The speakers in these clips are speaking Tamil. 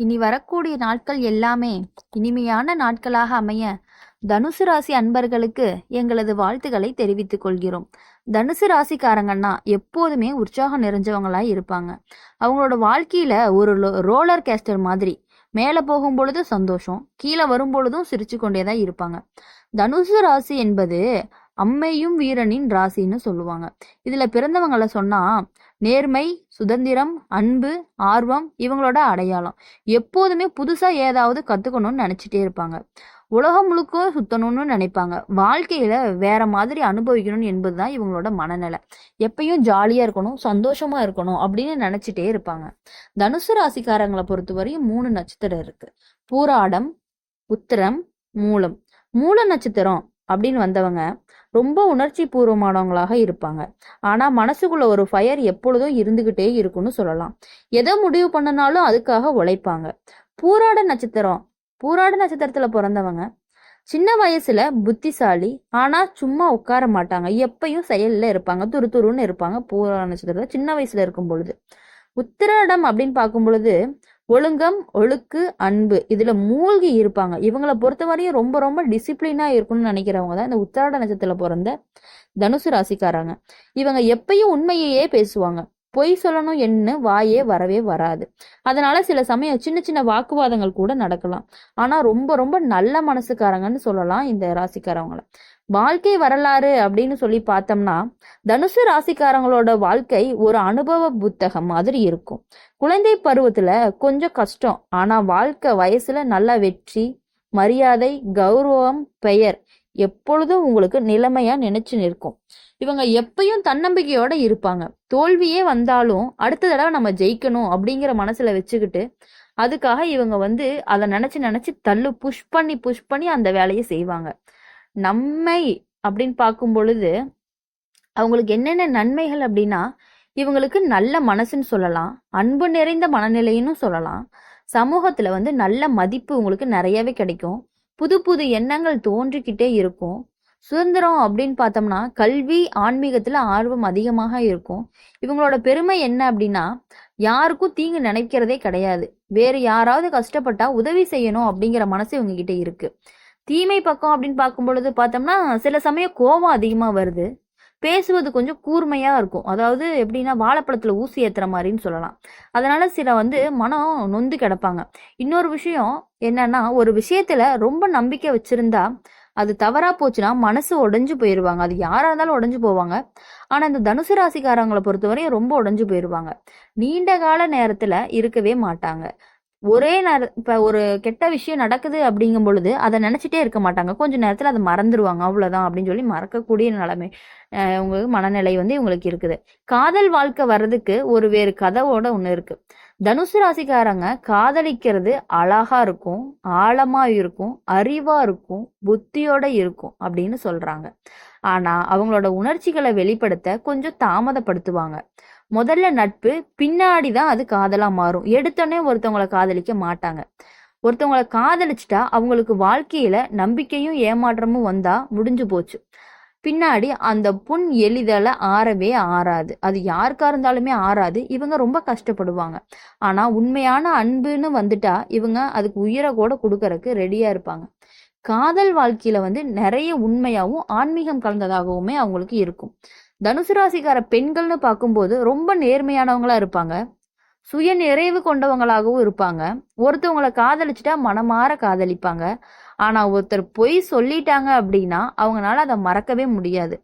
இனி வரக்கூடிய நாட்கள் எல்லாமே இனிமையான நாட்களாக அமைய தனுசு ராசி அன்பர்களுக்கு எங்களது வாழ்த்துக்களை தெரிவித்துக் கொள்கிறோம். தனுசு ராசிக்காரங்கன்னா எப்போதுமே உற்சாகம் நிறைஞ்சவங்களா இருப்பாங்க. அவங்களோட வாழ்க்கையில ஒரு ரோலர் கேஸ்டர் மாதிரி. மேலே போகும் பொழுது சந்தோஷம் கீழே வரும் பொழுதும் சிரிச்சு கொண்டே தான் இருப்பாங்க. தனுசு ராசி என்பது அம்மையும் வீரனின் ராசின்னு சொல்லுவாங்க. இதுல பிறந்தவங்கள சொன்னா நேர்மை சுதந்திரம் அன்பு ஆர்வம் இவங்களோட அடையாளம். எப்போதுமே புதுசாக ஏதாவது கற்றுக்கணும்னு நினச்சிட்டே இருப்பாங்க. உலகம் முழுக்க சுத்தணும்னு நினைப்பாங்க. வாழ்க்கையில வேற மாதிரி அனுபவிக்கணும் என்பது தான் இவங்களோட மனநிலை. எப்பயும் ஜாலியா இருக்கணும் சந்தோஷமா இருக்கணும் அப்படின்னு நினைச்சிட்டே இருப்பாங்க. தனுசு ராசிக்காரங்களை பொறுத்தவரையும் மூணு நட்சத்திரம் இருக்கு. பூராடம் உத்திரம் மூலம். மூல நட்சத்திரம் அப்படின்னு வந்தவங்க ரொம்ப உணர்ச்சி பூர்வமானவங்களாக இருப்பாங்க. ஆனா மனசுக்குள்ள ஒரு ஃபயர் எப்பொழுதும் இருந்துகிட்டே இருக்கும்னு சொல்லலாம். எதை முடிவு பண்ணனாலும் அதுக்காக உழைப்பாங்க. பூராட நட்சத்திரம். பூராட நட்சத்திரத்துல பிறந்தவங்க. சின்ன வயசுல புத்திசாலி. ஆனா சும்மா உட்கார மாட்டாங்க. எப்பயும் செயல்ல இருப்பாங்க. துரு துருன்னு இருப்பாங்க. பூராட நட்சத்திரத்துல சின்ன வயசுல இருக்கும் பொழுது உத்திராடம் அப்படின்னு பார்க்கும் பொழுது ஒழுங்கம் ஒழுக்கு அன்பு. இதில் மூழ்கி இருப்பாங்க. இவங்களை பொறுத்த வரையும் ரொம்ப ரொம்ப டிசிப்ளினாக இருக்கணும்னு நினைக்கிறவங்க தான் இந்த உத்திராட நட்சத்திரத்தில் பிறந்த தனுசு ராசிக்காராங்க. இவங்க எப்பயும் உண்மையையே பேசுவாங்க. பொய் சொல்லணும் என்ன வாயே வரவே வராது. அதனால சில சமயம் சின்ன சின்ன வாக்குவாதங்கள் கூட நடக்கலாம். ஆனா ரொம்ப ரொம்ப நல்ல மனசுக்காரங்கன்னு சொல்லலாம் இந்த ராசிக்காரவங்களை. வாழ்க்கை வரலாறு அப்படின்னு சொல்லி பார்த்தோம்னா தனுசு ராசிக்காரங்களோட வாழ்க்கை ஒரு அனுபவ புத்தகம் மாதிரி இருக்கும். குழந்தை பருவத்துல கொஞ்சம் கஷ்டம். ஆனா வாழ்க்கை வயசுல நல்ல வெற்றி மரியாதை கௌரவம் பெயர் எப்பொழுதும் உங்களுக்கு நிலைமையா நினைச்சு நிற்கும். இவங்க எப்பயும் தன்னம்பிக்கையோட இருப்பாங்க. தோல்வியே வந்தாலும் அடுத்த தடவை நம்ம ஜெயிக்கணும் அப்படிங்கிற மனசுல வச்சுக்கிட்டு அதுக்காக இவங்க வந்து அதை நினைச்சு நினைச்சு தள்ளு புஷ் பண்ணி புஷ் பண்ணி அந்த வேலையை செய்வாங்க. நம்மை அப்படின்னு பார்க்கும் பொழுது அவங்களுக்கு என்னென்ன நன்மைகள் அப்படின்னா இவங்களுக்கு நல்ல மனசுன்னு சொல்லலாம் அன்பு நிறைந்த மனநிலைன்னு சொல்லலாம் சமூகத்துல வந்து நல்ல மதிப்பு உங்களுக்கு நிறையவே கிடைக்கும். புது புது எண்ணங்கள் தோன்றிக்கிட்டே இருக்கும். சுதந்திரம் அப்படின்னு பார்த்தோம்னா கல்வி ஆன்மீகத்துல ஆர்வம் அதிகமாக இருக்கும். இவங்களோட பெருமை என்ன அப்படின்னா யாருக்கும் தீங்கு நினைக்கிறதே கிடையாது. வேறு யாராவது கஷ்டப்பட்டா உதவி செய்யணும் அப்படிங்கிற மனசு இவங்க கிட்ட இருக்கு. தீமை பக்கம் அப்படின்னு பார்க்கும் பொழுது பார்த்தோம்னா சில சமயம் கோபம் அதிகமா வருது. பேசுவது கொஞ்சம் கூர்மையாக இருக்கும். அதாவது எப்படின்னா வாழைப்பழத்தில் ஊசி ஏற்றுற மாதிரின்னு சொல்லலாம். அதனால சில வந்து மனம் நொந்து கிடப்பாங்க. இன்னொரு விஷயம் என்னன்னா ஒரு விஷயத்துல ரொம்ப நம்பிக்கை வச்சிருந்தா அது தவறா போச்சுன்னா மனசு உடஞ்சு போயிருவாங்க. அது யாரா இருந்தாலும் உடஞ்சு போவாங்க. ஆனா இந்த தனுசு ராசிக்காரங்களை பொறுத்தவரையும் ரொம்ப உடஞ்சு போயிருவாங்க. நீண்ட கால நேரத்துல இருக்கவே மாட்டாங்க. ஒரே நேர இப்போ ஒரு கெட்ட விஷயம் நடக்குது அப்படிங்கும் பொழுது அதை நினச்சிட்டே இருக்க மாட்டாங்க. கொஞ்சம் நேரத்தில் அதை மறந்துடுவாங்க அவ்வளோதான் அப்படின்னு சொல்லி மறக்கக்கூடிய நிலைமை உங்களுக்கு மனநிலை வந்து இவங்களுக்கு இருக்குது. காதல் வாழ்க்கை வர்றதுக்கு ஒரு வேறு கதவோட ஒன்று இருக்குது தனுசு ராசிக்காரங்க காதலிக்கிறது அழகாக இருக்கும் ஆழமாக இருக்கும் அறிவாக இருக்கும் புத்தியோட இருக்கும் அப்படின்னு சொல்கிறாங்க ஆனால் அவங்களோட உணர்ச்சிகளை வெளிப்படுத்த கொஞ்சம் தாமதப்படுத்துவாங்க. முதல்ல நட்பு பின்னாடி தான் அது காதலா மாறும். எடுத்தோடனே ஒருத்தவங்களை காதலிக்க மாட்டாங்க. ஒருத்தவங்களை காதலிச்சிட்டா அவங்களுக்கு வாழ்க்கையில நம்பிக்கையும் ஏமாற்றமும் வந்தா முடிஞ்சு போச்சு. பின்னாடி அந்த புண் எளிதல ஆறவே ஆறாது. அது யாருக்கா இருந்தாலுமே ஆறாது. இவங்க ரொம்ப கஷ்டப்படுவாங்க. ஆனா உண்மையான அன்புன்னு வந்துட்டா இவங்க அதுக்கு உயிரை கூட கொடுக்கறக்கு ரெடியா இருப்பாங்க. காதல் வாழ்க்கையில வந்து நிறைய உண்மையாகவும் ஆன்மீகம் கலந்ததாகவுமே அவங்களுக்கு இருக்கும். தனுசு ராசிக்கார பெண்கள்னு பார்க்கும்போது ரொம்ப நேர்மையானவங்களா இருப்பாங்க. சுய நிறைவு கொண்டவங்களாகவும் இருப்பாங்க. ஒருத்தவங்களை காதலிச்சுட்டா மனமாற காதலிப்பாங்க. ஆனா ஒருத்தர் பொய் சொல்லிட்டாங்க அப்படின்னா அவங்களால அதை மறக்கவே முடியாது.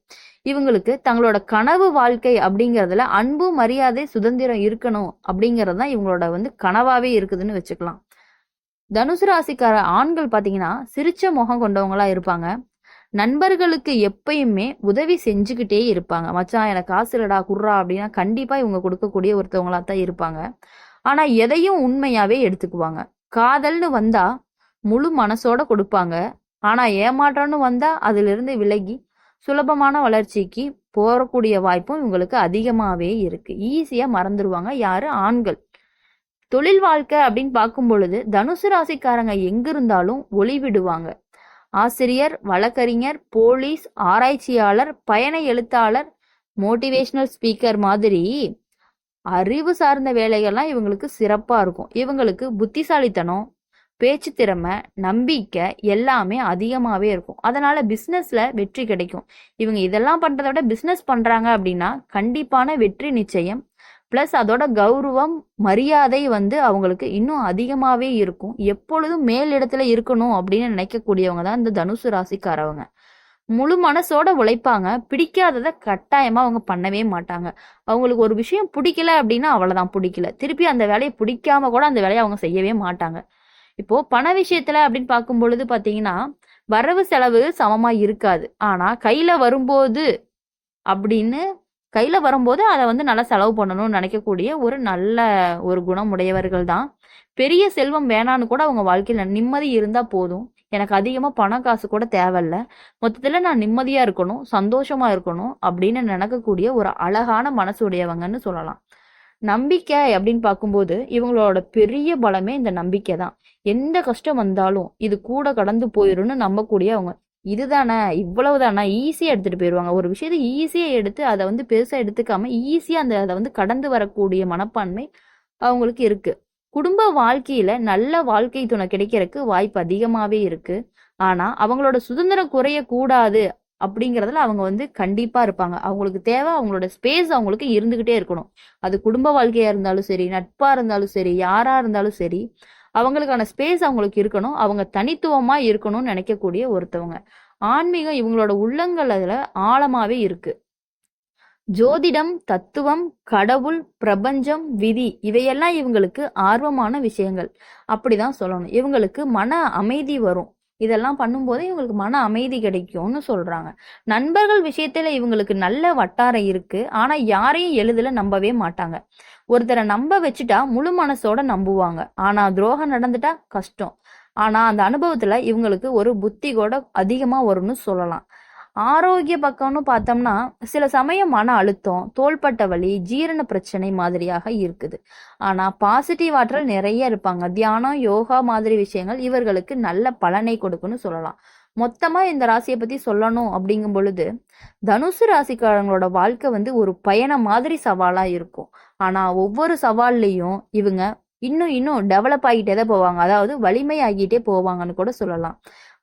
இவங்களுக்கு தங்களோட கனவு வாழ்க்கை அப்படிங்கிறதுல அன்பு மரியாதை சுதந்திரம் இருக்கணும் அப்படிங்கறது தான் இவங்களோட வந்து கனவாவே இருக்குதுன்னு வச்சுக்கலாம். தனுசு ராசிக்கார ஆண்கள் பாத்தீங்கன்னா சிரிச்ச முகம் கொண்டவங்களா இருப்பாங்க. நண்பர்களுக்கு எப்பயுமே உதவி செஞ்சுக்கிட்டே இருப்பாங்க. மச்சான் எனக்கு காசு இல்லடா குர்ரா அப்படின்னா கண்டிப்பா இவங்க கொடுக்கக்கூடிய ஒருத்தவங்களா தான் இருப்பாங்க. ஆனா எதையும் உண்மையாவே எடுத்துக்குவாங்க. காதல்னு வந்தா முழு மனசோட கொடுப்பாங்க. ஆனா ஏமாற்றம்னு வந்தா அதுல இருந்து விலகி சுலபமான வளர்ச்சிக்கு போறக்கூடிய வாய்ப்பும் இவங்களுக்கு அதிகமாவே இருக்கு. ஈஸியா மறந்துடுவாங்க யாரு? ஆண்கள். தொழில் வாழ்க்கை அப்படின்னு பார்க்கும் பொழுது தனுசு ராசிக்காரங்க எங்க இருந்தாலும் ஒளி விடுவாங்க ஆசிரியர் வழக்கறிஞர் போலீஸ் ஆராய்ச்சியாளர் பயண எழுத்தாளர் மோட்டிவேஷனல் ஸ்பீக்கர் மாதிரி அறிவு சார்ந்த வேலைகள்லாம் இவங்களுக்கு சிறப்பாக இருக்கும். இவங்களுக்கு புத்திசாலித்தனம் பேச்சு திறமை நம்பிக்கை எல்லாமே அதிகமாகவே இருக்கும். அதனால பிஸ்னஸில் வெற்றி கிடைக்கும். இவங்க இதெல்லாம் பண்ணுறத விட பிஸ்னஸ் பண்ணுறாங்க அப்படின்னா கண்டிப்பான வெற்றி நிச்சயம். ப்ளஸ் அதோட கௌரவம் மரியாதை வந்து அவங்களுக்கு இன்னும் அதிகமாகவே இருக்கும். எப்பொழுதும் மேல் இடத்துல இருக்கணும் அப்படின்னு நினைக்கக்கூடியவங்க தான் இந்த தனுசு ராசிக்காரவங்க. முழு மனசோட உழைப்பாங்க. பிடிக்காததை கட்டாயமா அவங்க பண்ணவே மாட்டாங்க. அவங்களுக்கு ஒரு விஷயம் பிடிக்கல அப்படின்னா அவ்வளவுதான் பிடிக்கல. திருப்பி அந்த வேலையை பிடிக்காம கூட அந்த வேலையை அவங்க செய்யவே மாட்டாங்க. இப்போ பண விஷயத்துல அப்படின்னு பார்க்கும் பொழுது பாத்தீங்கன்னா வரவு செலவு சமமா இருக்காது. ஆனா கையில வரும்போது அப்படின்னு கையில் வரும்போது அதை வந்து நல்லா செலவு பண்ணணும்னு நினைக்கக்கூடிய ஒரு நல்ல ஒரு குணம் உடையவர்கள் தான் பெரிய செல்வம் வேணான்னு கூட அவங்க வாழ்க்கையில் நிம்மதி இருந்தால் போதும். எனக்கு அதிகமாக பணம் காசு கூட தேவையில்ல. மொத்தத்தில் நான் நிம்மதியாக இருக்கணும் சந்தோஷமாக இருக்கணும் அப்படின்னு நினைக்கக்கூடிய ஒரு அழகான மனசு உடையவங்கன்னு சொல்லலாம். நம்பிக்கை அப்படின்னு பார்க்கும்போது இவங்களோட பெரிய பலமே இந்த நம்பிக்கை தான் எந்த கஷ்டம் வந்தாலும் இது கூட கடந்து போயிடும்னு நம்பக்கூடிய அவங்க. இதுதானே இவ்வளவுதானே? ஈஸியாக எடுத்துகிட்டு போயிடுவாங்க ஒரு விஷயத்தை ஈஸியாக எடுத்து அதை வந்து பெருசாக எடுத்துக்காம ஈஸியாக அந்த அதை வந்து கடந்து வரக்கூடிய மனப்பான்மை அவங்களுக்கு இருக்குது குடும்ப வாழ்க்கையில் நல்ல வாழ்க்கை துணை கிடைக்கிறதுக்கு வாய்ப்பு அதிகமாகவே இருக்குது ஆனால் அவங்களோட சுதந்திரம் குறையக்கூடாது அப்படிங்கிறதுல அவங்க வந்து கண்டிப்பா இருப்பாங்க. அவங்களுக்கு தேவை அவங்களோட ஸ்பேஸ் அவங்களுக்கு இருந்துகிட்டே இருக்கணும். அது குடும்ப வாழ்க்கையா இருந்தாலும் சரி நட்பா இருந்தாலும் சரி யாரா இருந்தாலும் சரி அவங்களுக்கான ஸ்பேஸ் அவங்களுக்கு இருக்கணும். அவங்க தனித்துவமா இருக்கணும்னு நினைக்கக்கூடிய ஒருத்தவங்க. ஆன்மீகம் இவங்களோட உள்ளங்கள் அதுல ஆழமாவே இருக்கு. ஜோதிடம் தத்துவம் கடவுள் பிரபஞ்சம் விதி இவையெல்லாம் இவங்களுக்கு ஆர்வமான விஷயங்கள். அப்படிதான் சொல்லணும். இவங்களுக்கு மன அமைதி வரும். இதெல்லாம் பண்ணும்போது இவங்களுக்கு மன அமைதி கிடைக்கும்னு சொல்றாங்க. நண்பர்கள் விஷயத்துல இவங்களுக்கு நல்ல வட்டாரம் இருக்கு. ஆனா யாரையும் எளிதில் நம்பவே மாட்டாங்க. ஒருத்தரை நம்ப வச்சுட்டா முழு மனசோட நம்புவாங்க. ஆனா துரோகம் நடந்துட்டா கஷ்டம். ஆனா அந்த அனுபவத்துல இவங்களுக்கு ஒரு புத்தி கூட அதிகமா வரும்னு சொல்லலாம். ஆரோக்கிய பக்கம்னு பார்த்தோம்னா சில சமயம் மன அழுத்தம் தோள்பட்ட வலி ஜீரண பிரச்சனை மாதிரியாக இருக்குது. ஆனால் பாசிட்டிவ் ஆற்றல் நிறைய இருப்பாங்க. தியானம் யோகா மாதிரி விஷயங்கள் இவர்களுக்கு நல்ல பலனை கொடுக்குன்னு சொல்லலாம். மொத்தமாக இந்த ராசியை பற்றி சொல்லணும் அப்படிங்கும் பொழுது தனுசு ராசிக்காரங்களோட வாழ்க்கை வந்து ஒரு பயணம் மாதிரி சவாலாக இருக்கும். ஆனால் ஒவ்வொரு சவால்லையும் இவங்க இன்னும் இன்னும் டெவலப் ஆகிட்டே தான் போவாங்க. அதாவது வலிமை ஆகிட்டே போவாங்கன்னு கூட சொல்லலாம்.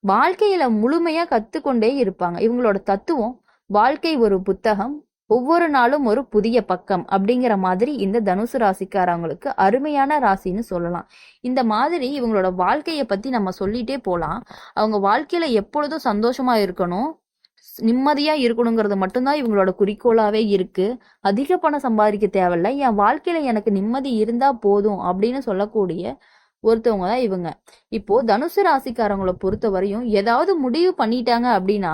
வாழ்க்கையில முழுமையா கத்துக்கொண்டே இருப்பாங்க. இவங்களோட தத்துவம் வாழ்க்கை ஒரு புத்தகம் ஒவ்வொரு நாளும் ஒரு புதிய பக்கம் அப்படிங்கிற மாதிரி இந்த தனுசு ராசிக்காரவங்களுக்கு அருமையான ராசின்னு சொல்லலாம். இந்த மாதிரி இவங்களோட வாழ்க்கையை பத்தி நம்ம சொல்லிட்டே போலாம். அவங்க வாழ்க்கையில எப்பொழுதும் சந்தோஷமா இருக்கணும் நிம்மதியா இருக்கணுங்கிறது மட்டும்தான் இவங்களோட குறிக்கோளாவே இருக்கு. அதிக பணம் சம்பாதிக்க தேவையில்ல. என் வாழ்க்கையில எனக்கு நிம்மதி இருந்தா போதும் அப்படின்னு சொல்லக்கூடிய ஒருத்தவங்க தான் இவங்க. இப்போ தனுசு ராசிக்காரங்களை பொறுத்த வரையும் ஏதாவது முடிவு பண்ணிட்டாங்க அப்படின்னா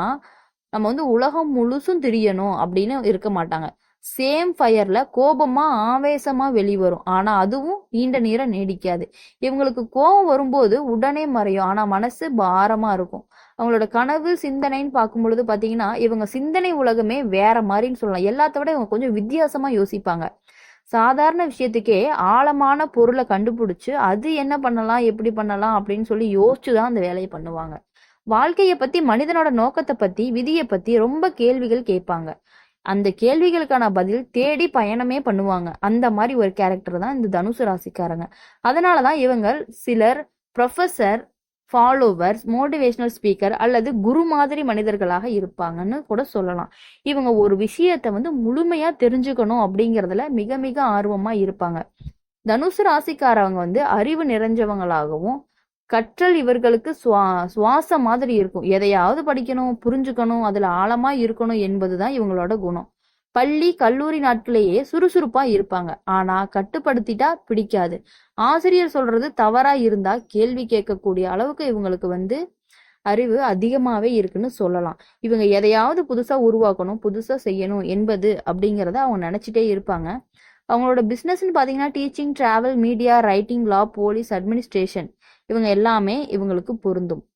நம்ம வந்து உலகம் முழுசும் திரியணும் அப்படின்னு இருக்க மாட்டாங்க. சேம் ஃபயர்ல கோபமா ஆவேசமா வெளிவரும். ஆனா அதுவும் நீண்ட நேரம் நீடிக்காது. இவங்களுக்கு கோபம் வரும்போது உடனே மறையும். ஆனா மனசு பாரமா இருக்கும். அவங்களோட கனவு சிந்தனைன்னு பார்க்கும் பொழுது பாத்தீங்கன்னா இவங்க சிந்தனை உலகமே வேற மாதிரின்னு சொல்லலாம். எல்லாத்த விட இவங்க கொஞ்சம் வித்தியாசமா யோசிப்பாங்க. சாதாரண விஷயத்துக்கே ஆழமான பொருளை கண்டுபிடிச்சு அது என்ன பண்ணலாம் எப்படி பண்ணலாம் அப்படின்னு சொல்லி யோசிச்சு தான் அந்த வேலையை பண்ணுவாங்க. வாழ்க்கையை பத்தி மனிதனோட நோக்கத்தை பத்தி விதியை பத்தி ரொம்ப கேள்விகள் கேட்பாங்க. அந்த கேள்விகளுக்கான பதில் தேடி பயணமே பண்ணுவாங்க. அந்த மாதிரி ஒரு கேரக்டர் தான் இந்த தனுசு ராசிக்காரங்க. அதனாலதான் இவங்க சிலர் ப்ரொஃபசர் ஃபாலோவர்ஸ் மோட்டிவேஷனல் ஸ்பீக்கர் அல்லது குரு மாதிரி மனிதர்களாக இருப்பாங்கன்னு கூட சொல்லலாம். இவங்க ஒரு விஷயத்த வந்து முழுமையாக தெரிஞ்சுக்கணும் அப்படிங்கறதுல மிக மிக ஆர்வமாக இருப்பாங்க. தனுசு ராசிக்காரவங்க வந்து அறிவு நிறைஞ்சவங்களாகவும் கற்றல் இவர்களுக்கு சுவா சுவாசம் மாதிரி இருக்கும். எதையாவது படிக்கணும் புரிஞ்சுக்கணும் அதில் ஆழமாக இருக்கணும் என்பது தான் இவங்களோட குணம். பள்ளி கல்லூரி நாட்களையே சுறுசுறுப்பா இருப்பாங்க. ஆனா கட்டுப்படுத்திட்டா பிடிக்காது. ஆசிரியர் சொல்றது தவறா இருந்தா கேள்வி கேட்கக்கூடிய அளவுக்கு இவங்களுக்கு வந்து அறிவு அதிகமாவே இருக்குன்னு சொல்லலாம். இவங்க எதையாவது புதுசா உருவாக்கணும் புதுசா செய்யணும் என்பது அப்படிங்கிறத அவங்க நினைச்சிட்டே இருப்பாங்க. அவங்களோட பிஸ்னஸ்ன்னு பாத்தீங்கன்னா teaching travel media writing law police administration இவங்க எல்லாமே இவங்களுக்கு பொருந்தும்.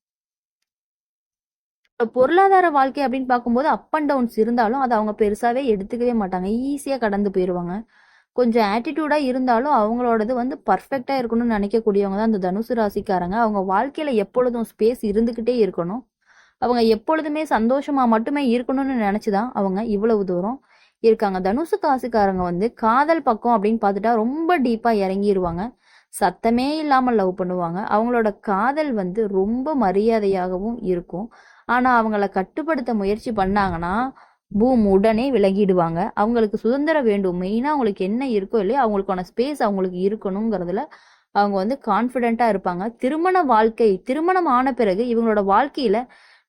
பொருளாதார வாழ்க்கை அப்படின்னு பார்க்கும்போது அப் அண்ட் டவுன்ஸ் இருந்தாலும் அதை அவங்க பெருசாகவே எடுத்துக்கவே மாட்டாங்க. ஈஸியாக கடந்து போயிடுவாங்க கொஞ்சம் ஆட்டிடியூடாக இருந்தாலும் அவங்களோடது வந்து பர்ஃபெக்டாக இருக்கணும்னு நினைக்கக்கூடியவங்க தான் அந்த தனுசு ராசிக்காரங்க. அவங்க வாழ்க்கையில் எப்பொழுதும் ஸ்பேஸ் இருந்துக்கிட்டே இருக்கணும். அவங்க எப்பொழுதுமே சந்தோஷமாக மட்டுமே இருக்கணும்னு நினச்சி தான் அவங்க இவ்வளவு தூரம் இருக்காங்க. தனுசு ராசிக்காரங்க வந்து காதல் பக்கம் அப்படின்னு பார்த்துட்டா ரொம்ப டீப்பாக இறங்கிடுவாங்க சத்தமே இல்லாமல் லவ் பண்ணுவாங்க. அவங்களோட காதல் வந்து ரொம்ப மரியாதையாகவும் இருக்கும். ஆனால் அவங்கள கட்டுப்படுத்த முயற்சி பண்ணாங்கன்னா பூம் உடனே விலகிடுவாங்க. அவங்களுக்கு சுதந்திரம் வேண்டும். மெயினாக அவங்களுக்கு என்ன இருக்கோ இல்லையோ அவங்களுக்கான ஸ்பேஸ் அவங்களுக்கு இருக்கணுங்கிறதுல அவங்க வந்து கான்ஃபிடென்ட்டாக இருப்பாங்க. திருமண வாழ்க்கை திருமணம் ஆன பிறகு இவங்களோட வாழ்க்கையில்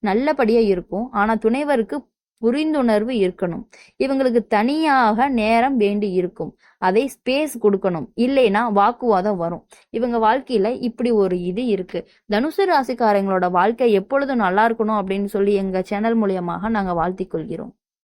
நல்லபடியாக இருக்கும். ஆனால் துணைவருக்கு புரிந்துணர்வு இருக்கணும். இவங்களுக்கு தனியாக நேரம் வேண்டி இருக்கும். அதை ஸ்பேஸ் கொடுக்கணும். இல்லைன்னா வாக்குவாதம் வரும். இவங்க வாழ்க்கையில இப்படி ஒரு இது இருக்கு. தனுசு ராசிக்காரங்களோட வாழ்க்கை எப்பொழுதும் நல்லா இருக்கணும் அப்படின்னு சொல்லி எங்க சேனல் மூலியமாக நாங்க வாழ்த்திக் கொள்கிறோம்.